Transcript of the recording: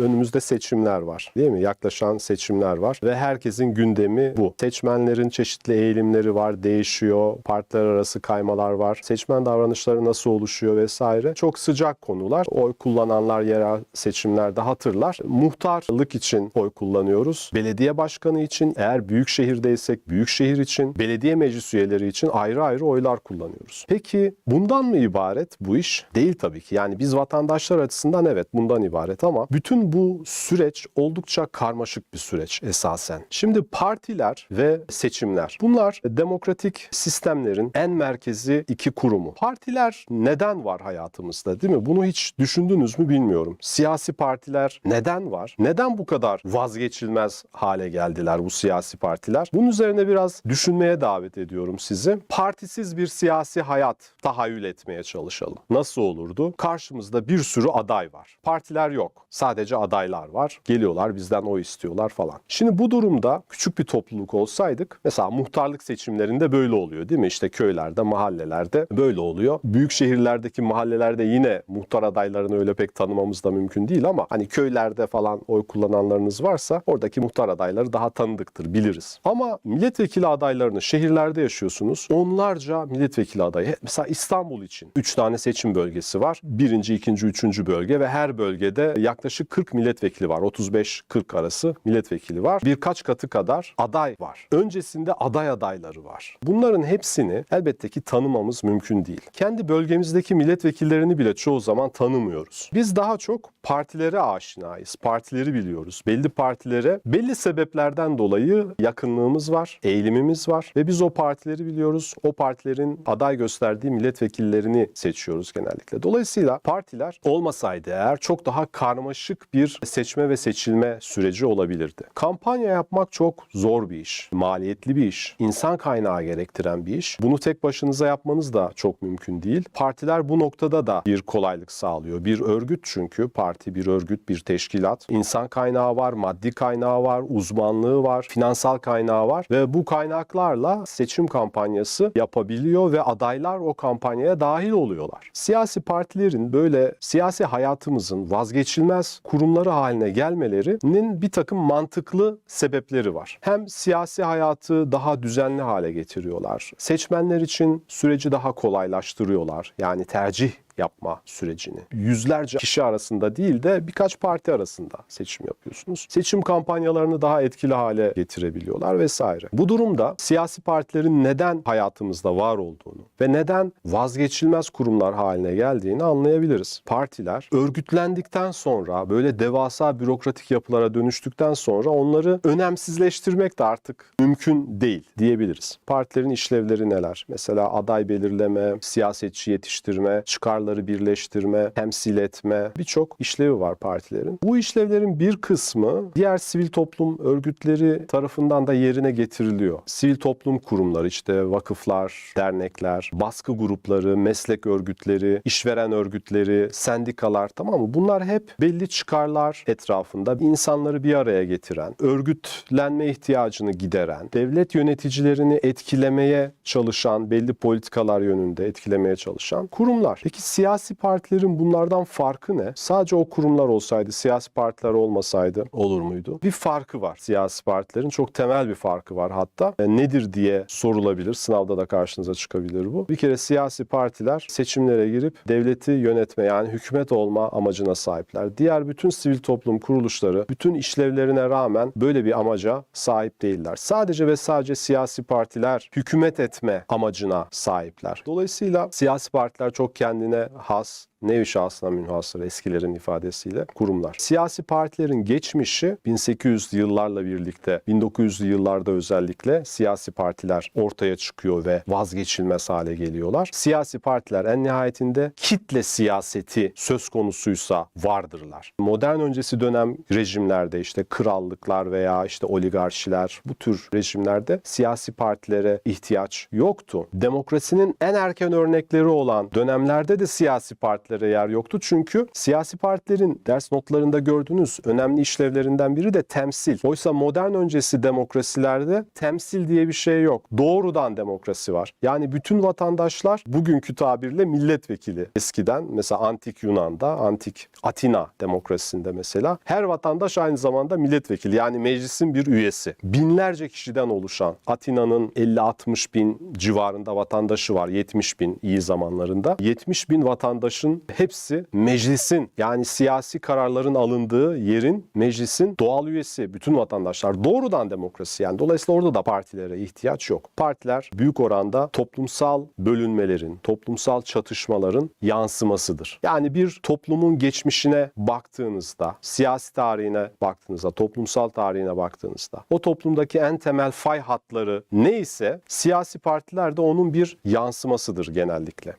Önümüzde seçimler var değil mi? Yaklaşan seçimler var ve herkesin gündemi bu. Seçmenlerin çeşitli eğilimleri var, değişiyor. Partiler arası kaymalar var. Seçmen davranışları nasıl oluşuyor vesaire. Çok sıcak konular. Oy kullananlar yerel seçimlerde hatırlar. Muhtarlık için oy kullanıyoruz. Belediye başkanı için eğer büyük şehirdeysek büyük şehir için, belediye meclis üyeleri için ayrı ayrı oylar kullanıyoruz. Peki bundan mı ibaret bu iş? Değil tabii ki. Yani biz vatandaşlar açısından evet bundan ibaret ama bütün bu süreç oldukça karmaşık bir süreç esasen. Şimdi partiler ve seçimler. Bunlar demokratik sistemlerin en merkezi iki kurumu. Partiler neden var hayatımızda değil mi? Bunu hiç düşündünüz mü bilmiyorum. Siyasi partiler neden var? Neden bu kadar vazgeçilmez hale geldiler bu siyasi partiler? Bunun üzerine biraz düşünmeye davet ediyorum sizi. Partisiz bir siyasi hayat tahayyül etmeye çalışalım. Nasıl olurdu? Karşımızda bir sürü aday var. Partiler yok. Sadece adaylar var. Geliyorlar bizden oy istiyorlar falan. Şimdi bu durumda küçük bir topluluk olsaydık mesela muhtarlık seçimlerinde böyle oluyor değil mi? İşte köylerde, mahallelerde böyle oluyor. Büyük şehirlerdeki mahallelerde yine muhtar adaylarını öyle pek tanımamız da mümkün değil ama hani köylerde falan oy kullananlarınız varsa oradaki muhtar adayları daha tanıdıktır, biliriz. Ama milletvekili adaylarını şehirlerde yaşıyorsunuz. Onlarca milletvekili adayı. Mesela İstanbul için 3 tane seçim bölgesi var. Birinci, ikinci, üçüncü bölge ve her bölgede yaklaşık 40 milletvekili var. 35-40 arası milletvekili var. Birkaç katı kadar aday var. Öncesinde aday adayları var. Bunların hepsini elbette ki tanımamız mümkün değil. Kendi bölgemizdeki milletvekillerini bile çoğu zaman tanımıyoruz. Biz daha çok partilere aşinayız. Partileri biliyoruz. Belli partilere belli sebeplerden dolayı yakınlığımız var, eğilimimiz var ve biz o partileri biliyoruz. O partilerin aday gösterdiği milletvekillerini seçiyoruz genellikle. Dolayısıyla partiler olmasaydı eğer çok daha karmaşık bir seçme ve seçilme süreci olabilirdi. Kampanya yapmak çok zor bir iş, maliyetli bir iş, insan kaynağı gerektiren bir iş. Bunu tek başınıza yapmanız da çok mümkün değil. Partiler bu noktada da bir kolaylık sağlıyor. Bir örgüt çünkü parti bir örgüt, bir teşkilat. İnsan kaynağı var, maddi kaynağı var, uzmanlığı var, finansal kaynağı var ve bu kaynaklarla seçim kampanyası yapabiliyor ve adaylar o kampanyaya dahil oluyorlar. Siyasi partilerin böyle siyasi hayatımızın vazgeçilmez kurumları haline gelmelerinin bir takım mantıklı sebepleri var. Hem siyasi hayatı daha düzenli hale getiriyorlar. Seçmenler için süreci daha kolaylaştırıyorlar. Yani tercih yapma sürecini. Yüzlerce kişi arasında değil de birkaç parti arasında seçim yapıyorsunuz. Seçim kampanyalarını daha etkili hale getirebiliyorlar vesaire. Bu durumda siyasi partilerin neden hayatımızda var olduğunu ve neden vazgeçilmez kurumlar haline geldiğini anlayabiliriz. Partiler örgütlendikten sonra böyle devasa bürokratik yapılara dönüştükten sonra onları önemsizleştirmek de artık mümkün değil diyebiliriz. Partilerin işlevleri neler? Mesela aday belirleme, siyasetçi yetiştirme, çıkarları birleştirme, temsil etme birçok işlevi var partilerin. Bu işlevlerin bir kısmı diğer sivil toplum örgütleri tarafından da yerine getiriliyor. Sivil toplum kurumları işte vakıflar, dernekler, baskı grupları, meslek örgütleri, işveren örgütleri, sendikalar tamam mı? Bunlar hep belli çıkarlar etrafında insanları bir araya getiren, örgütlenme ihtiyacını gideren, devlet yöneticilerini etkilemeye çalışan, belli politikalar yönünde etkilemeye çalışan kurumlar. Peki siyasi partilerin bunlardan farkı ne? Sadece o kurumlar olsaydı, siyasi partiler olmasaydı olur muydu? Bir farkı var. Siyasi partilerin çok temel bir farkı var hatta. E, nedir diye sorulabilir. Sınavda da karşınıza çıkabilir bu. Bir kere siyasi partiler seçimlere girip devleti yönetme yani hükümet olma amacına sahipler. Diğer bütün sivil toplum kuruluşları bütün işlevlerine rağmen böyle bir amaca sahip değiller. Sadece ve sadece siyasi partiler hükümet etme amacına sahipler. Dolayısıyla siyasi partiler çok kendine Schule, nevi şahsına münhasır eskilerin ifadesiyle kurumlar. Siyasi partilerin geçmişi 1800'lü yıllarla birlikte 1900'lü yıllarda özellikle siyasi partiler ortaya çıkıyor ve vazgeçilmez hale geliyorlar. Siyasi partiler en nihayetinde kitle siyaseti söz konusuysa vardırlar. Modern öncesi dönem rejimlerde işte krallıklar veya işte oligarşiler bu tür rejimlerde siyasi partilere ihtiyaç yoktu. Demokrasinin en erken örnekleri olan dönemlerde de siyasi partiler partilere yer yoktu. Çünkü siyasi partilerin ders notlarında gördüğünüz önemli işlevlerinden biri de temsil. Oysa modern öncesi demokrasilerde temsil diye bir şey yok. Doğrudan demokrasi var. Yani bütün vatandaşlar bugünkü tabirle milletvekili. Eskiden mesela antik Yunan'da, antik Atina demokrasisinde mesela her vatandaş aynı zamanda milletvekili. Yani meclisin bir üyesi. Binlerce kişiden oluşan Atina'nın 50-60 bin civarında vatandaşı var. 70 bin iyi zamanlarında. 70 bin vatandaşın hepsi meclisin yani siyasi kararların alındığı yerin meclisin doğal üyesi. Bütün vatandaşlar doğrudan demokrasi yani. Dolayısıyla orada da partilere ihtiyaç yok. Partiler büyük oranda toplumsal bölünmelerin, toplumsal çatışmaların yansımasıdır. Yani bir toplumun geçmişine baktığınızda, siyasi tarihine baktığınızda, toplumsal tarihine baktığınızda o toplumdaki en temel fay hatları neyse siyasi partiler de onun bir yansımasıdır genellikle.